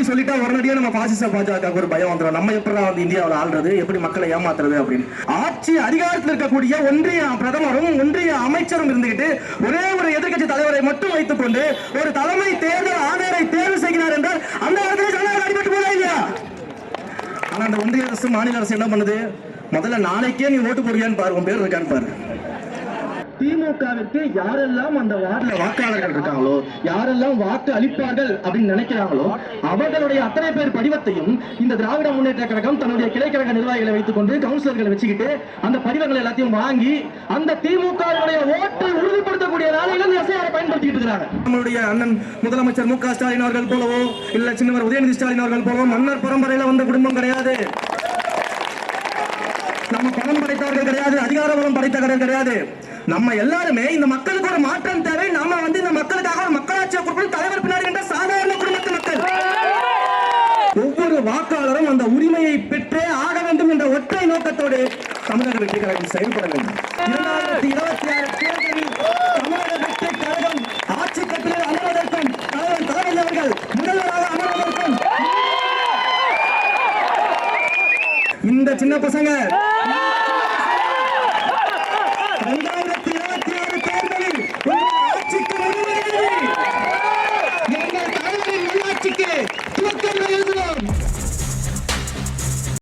இப்படி சொல்லிட்டா உடனடியா நம்ம பாசிச பாஜக ஒரு பயம் வந்துடும் நம்ம எப்படி வந்து இந்தியாவில் ஆள்றது? எப்படி மக்களை ஏமாத்துறது அப்படின்னு. ஆட்சி அதிகாரத்தில் இருக்கக்கூடிய ஒன்றிய பிரதமரும் ஒன்றிய அமைச்சரும் இருந்துகிட்டு ஒரே ஒரு எதிர்க்கட்சி தலைவரை மட்டும் வைத்துக் கொண்டு ஒரு தலைமை தேர்தல் ஆணையரை தேர்வு செய்கிறார் என்றால் அந்த இடத்துல ஜனநாயகம் அடிபட்டு போதா இல்லையா? ஆனா அந்த ஒன்றிய அரசு மாநில அரசு என்ன பண்ணுது? முதல்ல நாளைக்கே நீ ஓட்டு போடுவியான்னு பாரு. உன் பேர் இருக்கான்னு பாரு. திமுகவிற்கு யாரெல்லாம் அந்த வார்டுல வாக்காளர்கள் இருக்காங்களோ யாரெல்லாம் வாக்கு அளிப்பார்கள் அப்படின்னு நினைக்கிறாங்களோ அவர்களுடைய அத்தனை பேர் படிவத்தையும் இந்த திராவிட முன்னேற்ற கழகம் தன்னுடைய கிளைக்கழக நிர்வாகிகளை வைத்துக் கொண்டு கவுன்சிலர்களை வச்சுக்கிட்டு அந்த படிவங்கள் எல்லாத்தையும் வாங்கி அந்த திமுகவுடைய ஓட்டை உறுதிப்படுத்தக்கூடிய நாளையில இந்த எஸ்ஐஆரை பயன்படுத்திட்டு இருக்கிறாங்க? நம்மளுடைய அண்ணன் முதலமைச்சர் மு க ஸ்டாலின் அவர்கள் போலவோ இல்ல சின்னவர் உதயநிதி ஸ்டாலின் அவர்கள் போலவோ மன்னர் பரம்பரையில வந்த குடும்பம் கிடையாது. நம்ம பணம் படைத்தவர்கள் கிடையாது அதிகார பலம் படைத்தவர்கள் கிடையாது. நம்ம எல்லாருமே இந்த மக்களுக்கு ஒரு மாற்றம் தேவை. நாம வந்து இந்த மக்களுக்காக ஒரு மக்களாட்சியை கொடுக்கணும். தலைவர் பின்னாடி என்ற சாதாரண குடும்பத்து மக்கள். ஒவ்வொரு வாக்காளரும் அந்த உரிமையை பெற்றே ஆக வேண்டும் என்ற ஒற்றை நோக்கத்தோடு தமிழக வெற்றி கழகம் செயல்பட வேண்டும். இரண்டாயிரத்தி இருபத்தி ஆறு தேர்தலில் தமிழக வெற்றி கழகம் ஆட்சி கட்டில் அமர்வதற்கும் தலைவர் தலைமை அவர்கள் முதல்வராக அமர்வதற்கும். இந்த சின்ன பசங்க